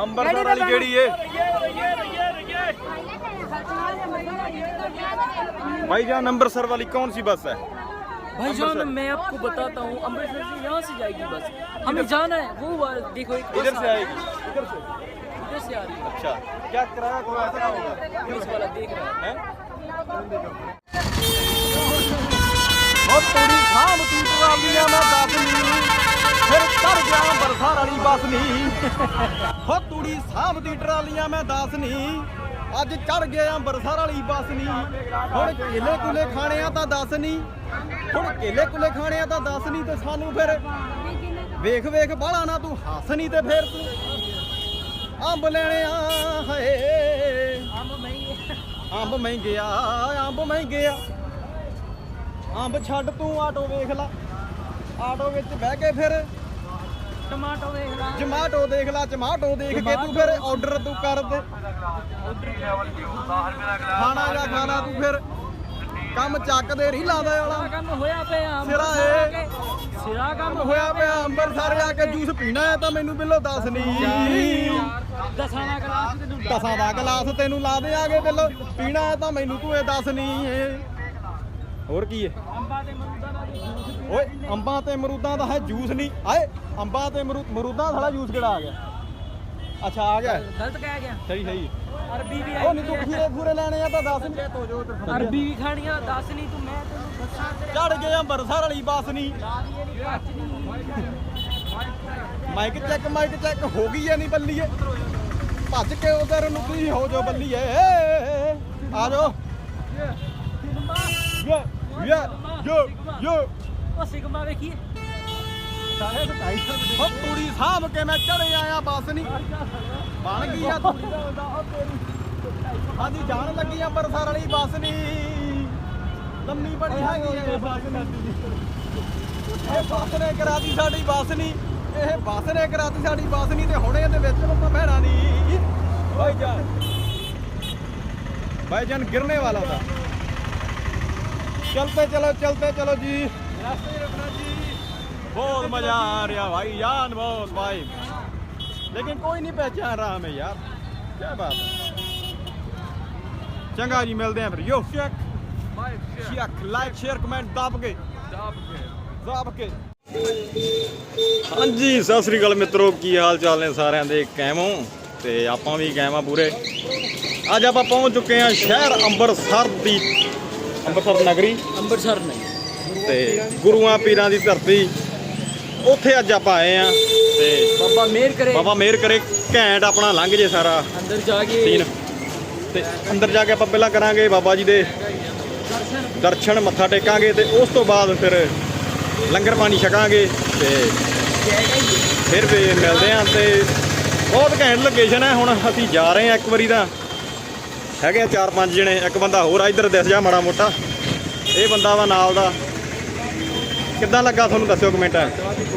ਅੰਮ੍ਰਿਤਸਰ ਵਾਲੀ ਕਿਹੜੀ ਏ भाई जान अमृतसर वाली कौन सी बस है भाईजान मैं आपको बताता हूँ अमृतसर से यहाँ से जाएगी बस हमें जाना है वो वाला- देखो एक बस इधर से आ- आएगी इधर से इधर से आ रही है अच्छा क्या किराया को ऐसा होगा पुलिस वाला देख रहा है ਬੱਸ ਨਹੀਂ ਹੋ ਤੂੜੀ ਸਾਹਮ ਦੀ ਟਰਾਲੀਆਂ ਮੈਂ ਦੱਸ ਨਹੀਂ ਅੱਜ ਚੜ ਗਿਆ ਬਰਸਾਰ ਵਾਲੀ ਬੱਸ ਨਹੀਂ ਹੁਣ ਕੇਲੇ ਕੁਲੇ ਖਾਣੇ ਆ ਤਾਂ ਦੱਸ ਨਹੀਂ ਹੁਣ ਕੇਲੇ ਕੁਲੇ ਖਾਣੇ ਆ ਤਾਂ ਦੱਸ ਨਹੀਂ ਤੇ ਸਾਨੂੰ ਫਿਰ ਵੇਖ ਵੇਖ ਬਾਲਾ ਨਾ ਤੂੰ ਹੱਸ ਨਹੀਂ ਤੇ ਫਿਰ ਤੂੰ। ਅੰਬ ਲੈਣੇ ਆ ਹਏ। ਅੰਬ ਮਹਿੰਗੇ ਆ ਅੰਬ ਮਹਿੰਗੇ ਆ। ਅੰਬ ਛੱਡ ਤੂੰ ਆਟੋ ਵੇਖ ਲਾ। ਆਟੋ ਵਿੱਚ ਬਹਿ ਕੇ ਫਿਰ ਟਮਾਟੋ ਦੇਖ ਲਾ। ਜਮਾਟੋ ਦੇਖ ਲਾ ਜਮਾਟੋ ਦੇਖ ਕੇ ਤੂੰ ਫਿਰ ਆਰਡਰ ਤੂੰ ਕਰ ਦੇ। ਖਾਣਾ ਦਾ ਖਾਣਾ ਤੂੰ ਫਿਰ ਕੰਮ ਚੱਕਦੇ ਰਹੀ ਲਾਦਾ ਵਾਲਾ। ਕੰਮ ਹੋਇਆ ਪਿਆ ਸਿਰਾ ਏ ਸਿਰਾ ਕੰਮ ਹੋਇਆ ਪਿਆ ਅੰਮ੍ਰਿਤਸਰ ਜਾ ਕੇ ਜੂਸ ਪੀਣਾ ਹੈ ਤਾਂ ਮੈਨੂੰ ਬਿੱਲੋ ਦੱਸ ਨਹੀਂ ਦਸਾਂ ਦਾ ਗਲਾਸ ਤੈਨੂੰ ਦਸਾਂ ਦਾ ਗਲਾਸ ਤੈਨੂੰ ਲਾ ਦੇਾਂਗੇ ਬਿੱਲੋ ਪੀਣਾ ਹੈ ਤਾਂ ਮੈਨੂੰ ਤੂੰ ਇਹ ਦੱਸ ਨਹੀਂ ਏ ਹੋਰ ਕੀ ਹੈ? ਅੰਬਾ ਤੇ ਮਰੂਦਾਂ ਦਾ ਜੂਸ ਓਏ ਅੰਬਾਂ ਤੇ ਅਮਰੂਦਾਂ ਦਾ ਹੈ ਜੂਸ ਨਹੀਂ। ਆਏ ਅੰਬਾਂ ਤੇ ਅਮਰੂ- ਅਮਰੂਦਾਂ ਵਾਲਾ ਜੂਸ ਕਿਹੜਾ ਆ ਗਿਆ? ਅੱਛਾ ਆ ਗਿਆ। ਗਲਤ ਕਹਿ ਗਿਆ। ਸਹੀ ਸਹੀ। ਅਰਬੀ ਵੀ ਉਹ ਨਹੀਂ ਤੂੰ ਖੀਰੇ ਖੂਰੇ ਲੈਣੇ ਆ ਤਾਂ ਦੱਸ ਨਹੀਂ ਹੋ ਜੋ ਅਰਬੀ ਵੀ ਖਾਣੀਆਂ ਦੱਸ ਨਹੀਂ ਤੂੰ ਮੈਂ ਤੈਨੂੰ ਦੱਸਾਂ ਤੇਰੇ ਚੜ ਗਏ ਅੰਬਰਸਰ ਵਾਲੀ ਬੱਸ ਨਹੀਂ ਮਾਈਕ ਚੈੱਕ ਮਾਈਕ ਚੈੱਕ ਹੋ ਗਈ ਐ ਨਹੀਂ ਬੱਲੀਏ? ਭੱਜ ਕੇ ਉਧਰ ਨੂੰ ਕੀ ਹੋ ਜੋ ਬੱਲੀਏ? ਆ ਜਾਓ। ਯੋ ਯੋ ਯੋ। ਉਹ ਸਿਗਮਾ ਵੇਖੀਏ। ਹੋ ਤੂੜੀ ਸਾਹਮ ਕੇ ਮੈਂ ਚੜੇ ਆਇਆ ਬੱਸ ਨਹੀਂ ਬਣ ਗਈ ਆ ਤੂੜੀ। ਦਾ ਉਹਦਾ ਉਹ ਤੇਰੀ ਹਾਂਜੀ ਜਾਣ ਲੱਗੀ ਅੰਬਰਸਰ ਵਾਲੀ ਬੱਸ ਨਹੀਂ ਲੰਮੀ ਬੜੀ ਹੈਗੀ ਇਹ ਬੱਸ ਨਹੀਂ ਇਹ ਬੱਸ ਨੇ ਕਰਾਤੀ ਸਾਡੀ ਬੱਸ ਨਹੀਂ ਇਹ ਬੱਸ ਨੇ ਕਰਾਤੀ ਸਾਡੀ ਬੱਸ ਨਹੀਂ ਤੇ ਹੁਣ ਇਹਦੇ ਵਿੱਚ ਆਪਾਂ ਬਹਿਣਾ ਨਹੀਂ ਭਾਈ ਜਾਨ ਭਾਈ ਜਾਨ ਗਿਰਨੇ ਵਾਲਾ था चलते चलो चलते चलो जी रास्ते में रखना जी बहुत मजा आ रहा भाई जान बहुत भाई लेकिन कोई नहीं पहचान रहा हमें यार क्या बात है चंगा जी मिलते हैं फिर yo shake shake like share comment दब के ਦਬ ਕੇ ਹਾਂਜੀ ਸਤਿ ਸ੍ਰੀ ਅਕਾਲ ਮਿੱਤਰੋ ਕੀ ਹਾਲ ਚਾਲ ਨੇ ਸਾਰਿਆਂ ਦੇ ਕੈਮੋ ਤੇ ਆਪਾਂ ਵੀ ਕੈਮਾ ਪੂਰੇ ਅੱਜ ਆਪਾਂ ਪਹੁੰਚ ਚੁੱਕੇ ਹਾਂ ਸ਼ਹਿਰ ਅੰਮ੍ਰਿਤਸਰ ਦੀ ਅੰਮ੍ਰਿਤਸਰ ਨਗਰੀ? ਅੰਮ੍ਰਿਤਸਰ ਨਹੀਂ। ਤੇ ਗੁਰੂਆਂ ਪੀਰਾਂ ਦੀ ਧਰਤੀ ਉੱਥੇ ਅੱਜ ਆਪਾਂ ਆਏ ਆ ਤੇ ਬਾਬਾ ਮੇਰ ਕਰੇ। ਬਾਬਾ ਮਿਹਰ ਕਰੇ ਘੈਂਟ ਆਪਣਾ ਲੰਘ ਜੇ ਸਾਰਾ। ਅੰਦਰ ਜਾ ਕੇ। ਸੀਨ। ਤੇ ਅੰਦਰ ਜਾ ਕੇ ਆਪਾਂ ਪਹਿਲਾਂ ਕਰਾਂਗੇ ਬਾਬਾ ਜੀ ਦੇ ਦਰਸ਼ਨ ਮੱਥਾ ਟੇਕਾਂਗੇ ਤੇ ਉਸ ਤੋਂ ਬਾਅਦ ਫਿਰ ਲੰਗਰ ਪਾਣੀ ਛਕਾਂਗੇ ਤੇ ਫਿਰ ਵੀ ਮਿਲਦੇ ਆਂ ਤੇ ਬਹੁਤ ਘੈਂਟ ਲੋਕੇਸ਼ਨ ਹੈ ਹੁਣ ਅਸੀਂ ਜਾ ਰਹੇ ਹਾਂ ਇੱਕ ਵਾਰੀ ਤਾਂ। ਹੈਗੇ ਆ ਚਾਰ ਪੰਜ ਜਣੇ ਇੱਕ ਬੰਦਾ ਹੋਰ ਆ ਇੱਧਰ ਦਿਸ ਜਾ ਮਾੜਾ ਮੋਟਾ। ਇਹ ਬੰਦਾ ਵਾ ਨਾਲ ਦਾ। ਕਿੱਦਾਂ ਲੱਗਾ ਤੁਹਾਨੂੰ ਦੱਸਿਓ ਕਮੈਂਟਾਂ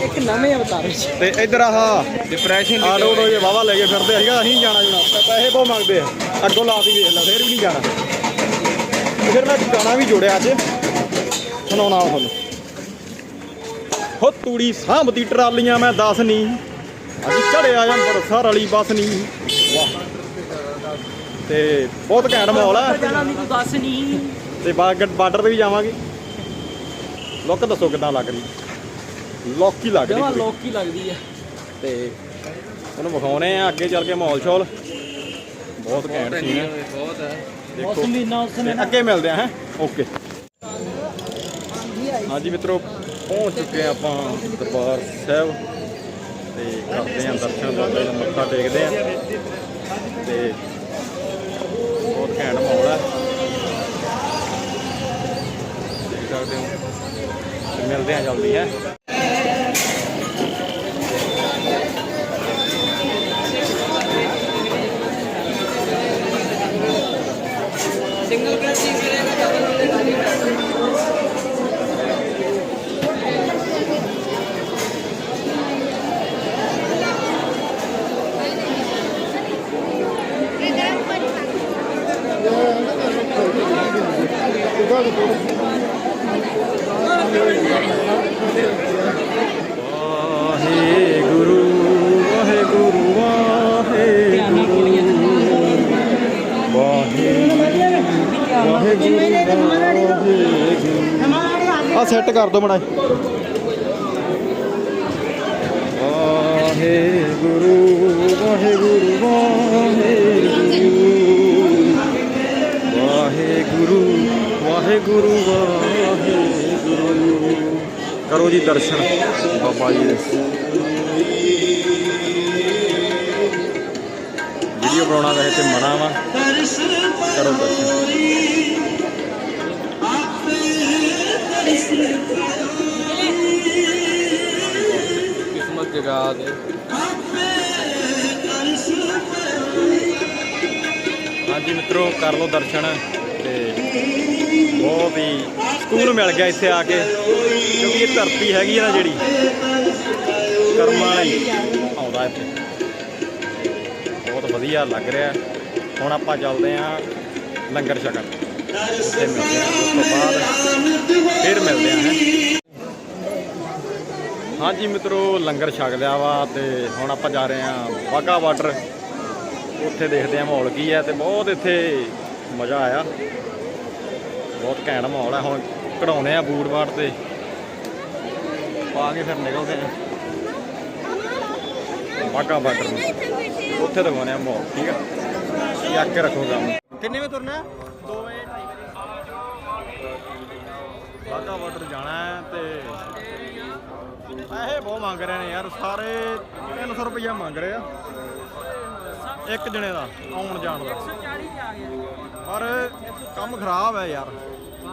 ਇੱਕ ਨਵੇਂ ਅਵਤਾਰ ਵਿੱਚ। ਤੇ ਇੱਧਰ ਆਹ ਡਿਪਰੈਸ਼ਨ ਆਟੋ ਟੋ ਜੇ ਵਾਵਾ ਲੈ ਕੇ ਫਿਰਦੇ ਸੀਗਾ ਅਸੀਂ ਜਾਣਾ ਜਣਾ ਪੈਸੇ ਬਹੁਤ ਮੰਗਦੇ ਆ। ਅੱਗੋਂ ਲਾਤੀ ਵੇਖ ਲੈ ਫਿਰ ਵੀ ਨਹੀਂ ਜਾਣਾ। ਤੇ ਫਿਰ ਮੈਂ ਗਾਣਾ ਵੀ ਜੋੜਿਆ ਅੱਜ। ਸੁਣਾਉਣਾ ਤੁਹਾਨੂੰ। ਹੋ ਤੂੜੀ ਸਾਂਭਦੀ ਟਰਾਲੀਆਂ ਮੈਂ ਦੱਸ ਨਹੀਂ ਅੱਜ ਚੜਿਆ ਜਾਂ ਬਰਸਾਰ ਵਾਲੀ ਬੱਸ ਨਹੀਂ ਤੇ ਬਹੁਤ ਘੈਂਟ ਮਾਹੌਲ ਆ। ਜਾਣਾ ਦੱਸ ਨਹੀਂ ਤੇ ਬਾਰਡਰ ਤੇ ਵੀ ਜਾਵਾਂਗੇ। ਲੁੱਕ ਦੱਸੋ ਕਿੱਦਾਂ ਲੱਗ ਰਹੀ? ਲੋਕੀ ਲੱਗ ਜਮਾ ਰਹੀ ਲੋਕੀ ਲੱਗਦੀ ਆ। ਤੇ ਤੁਹਾਨੂੰ ਵਿਖਾਉਣੇ ਆ ਅੱਗੇ ਚੱਲ ਕੇ ਮਾਹੌਲ ਸ਼ੌਲ। ਬਹੁਤ ਘੈਂਟ ਸੀਨ ਹੈ ਬਹੁਤ ਹੈ ਦੇਖੋ। ਮੌਸਮ ਵੀ ਨਾ ਉਸ ਤੇ ਅੱਗੇ ਮਿਲਦੇ ਆ ਹੈ? ਓਕੇ। ਹਾਂਜੀ ਮਿੱਤਰੋ ਪਹੁੰਚ ਚੁੱਕੇ ਆ ਆਪਾਂ ਦਰਬਾਰ ਸਾਹਿਬ। ਤੇ ਕਰਦੇ ਆ ਦਰਸ਼ਨ ਦਾ ਮੱਥਾ ਟੇਕਦੇ ਆ। ਤੇ ਬਹੁਤ ਘੈਂਟ ਮਾਹੌਲ ਹੈ ਦੇਖ ਸਕਦੇ ਹੋ। ਮਿਲਦੇ ਆ ਜਲਦੀ ਹੈ। ਸੈੱਟ ਕਰ ਦਿਓ ਮੜਾ। ਵਾਹਿਗੁਰੂ ਵਾਹਿਗੁਰੂ ਵਾਹਿਗੁਰੂ ਵਾਹਿਗੁਰੂ ਵਾਹਿਗੁਰੂ। ਕਰੋ ਜੀ ਦਰਸ਼ਨ, ਬਾਬਾ ਜੀ ਦੇ। ਵੀਡੀਓ ਬਣਾਉਣਾ ਵੈਸੇ ਤੇ ਮਨਾ ਵਾ। ਕਰੋ ਦਰਸ਼ਨ। ਕਿਸਮਤ ਜਗਾ ਹਾਂਜੀ ਮਿੱਤਰੋ, ਕਰ ਲਓ ਦਰਸ਼ਨ ਤੇ ਬਹੁਤ ਹੀ ਸਕੂਲ ਮਿਲ ਗਿਆ ਇੱਥੇ ਆ ਕੇ, ਕਿਉਂਕਿ ਇਹ ਧਰਤੀ ਹੈਗੀ ਆ ਨਾ ਜਿਹੜੀ, ਕਰਮਾਂ ਵਾਲੀ ਆਉਂਦਾ ਇੱਥੇ। ਬਹੁਤ ਵਧੀਆ ਲੱਗ ਰਿਹਾ। ਹੁਣ ਆਪਾਂ ਚੱਲਦੇ ਆਂ ਲੰਗਰ ਛਕਣ ਉੱਥੇ ਮਿਲਦੇ ਆਂ ਉਸ ਤੋਂ ਬਾਅਦ ਫਿਰ ਮਿਲਦੇ ਆਂ ਹੈਂ। ਹਾਂਜੀ ਮਿੱਤਰੋ, ਲੰਗਰ ਛਕ ਲਿਆ ਵਾ ਤੇ ਹੁਣ ਆਪਾਂ ਜਾ ਰਹੇ ਆਂ ਵਾਹਗਾ ਬਾਰਡਰ। ਉੱਥੇ ਦੇਖਦੇ ਆ ਮਾਹੌਲ ਕੀ ਹੈ ਤੇ ਬਹੁਤ ਇੱਥੇ ਮਜ਼ਾ ਆਇਆ। ਬਹੁਤ ਘੈਂਟ ਮਾਹੌਲ ਹੈ ਹੁਣ ਕਢਾਉਣੇ ਆ ਬੂਟ ਬਾਟ ਤੇ। ਪਾ ਕੇ ਫਿਰ ਨਿਕਲਦੇ ਆ ਵਾਹਗਾ ਬਾਰਡਰ ਨੂੰ। ਉੱਥੇ ਦਿਖਾਉਣੇ ਆ ਮਾਹੌਲ, ਠੀਕ ਆ? ਇਹ ਕੇ ਰੱਖੋ ਕੰਮ। ਕਿੰਨੇ ਵਜੇ ਤੁਰਨਾ? 2 ਵਜੇ ਵਾਹਗਾ ਬਾਰਡਰ ਜਾਣਾ ਹੈ ਤੇ ਪੈਸੇ ਬਹੁਤ ਮੰਗ ਰਹੇ ਨੇ ਯਾਰ, ਸਾਰੇ 300 ਰੁਪਇਆ ਮੰਗ ਰਹੇ ਆ। ਇੱਕ ਜਣੇ ਦਾ, ਆਉਣ ਜਾਣ ਦਾ। ਪਰ ਕੰਮ ਖਰਾਬ ਹੈ ਯਾਰ।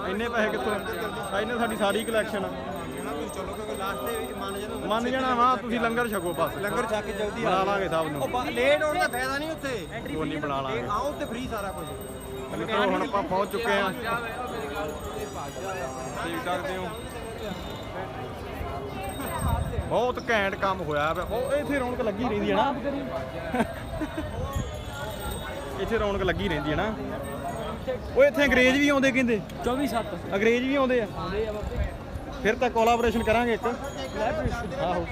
ਇੰਨੇ ਪੈਸੇ ਕਿੱਥੋਂ? ਇੰਨੇ ਸਾਡੀ ਸਾਰੀ ਕਲੈਕਸ਼ਨ ਆ। ਮੰਨ ਜਾਣਾ ਵਾ ਤੁਸੀਂ ਲੰਗਰ ਛਕੋ ਬਸ। ਲੰਗਰ ਛਕ ਕੇ ਜਲਦੀ ਬਣਾ ਲਾਂਗੇ ਸਭ ਨੂੰ। ਉਹ ਲੇਟ ਹੋਣ ਦਾ ਫਾਇਦਾ ਨਹੀਂ ਉੱਥੇ। ਕੋਈ ਨਹੀਂ ਬਣਾ ਲਾਂਗੇ। ਆਓ ਉੱਥੇ ਫ੍ਰੀ ਸਾਰਾ ਕੁਝ। ਮਿੱਤਰੋ ਹੁਣ ਆਪਾਂ ਪਹੁੰਚ ਚੁੱਕੇ ਆ ਦੇਖ ਸਕਦੇ ਹੋ। ਬਹੁਤ ਘੈਂਟ ਕੰਮ ਹੋਇਆ ਵਾ। ਉਹ ਇੱਥੇ ਰੌਣਕ ਲੱਗੀ ਰਹਿੰਦੀ ਹੈ ਨਾ। ਇੱਥੇ ਰੌਣਕ ਲੱਗੀ ਰਹਿੰਦੀ ਹੈ ਨਾ। ਉਹ ਇੱਥੇ ਅੰਗਰੇਜ਼ ਵੀ ਆਉਂਦੇ ਕਹਿੰਦੇ। 24 7 ਅੰਗਰੇਜ਼ ਵੀ ਆਉਂਦੇ ਆ। ਫਿਰ ਤਾਂ ਕੋਲਾਬੋਰੇਸ਼ਨ ਕਰਾਂਗੇ ਇੱਕ। ਆਹੋ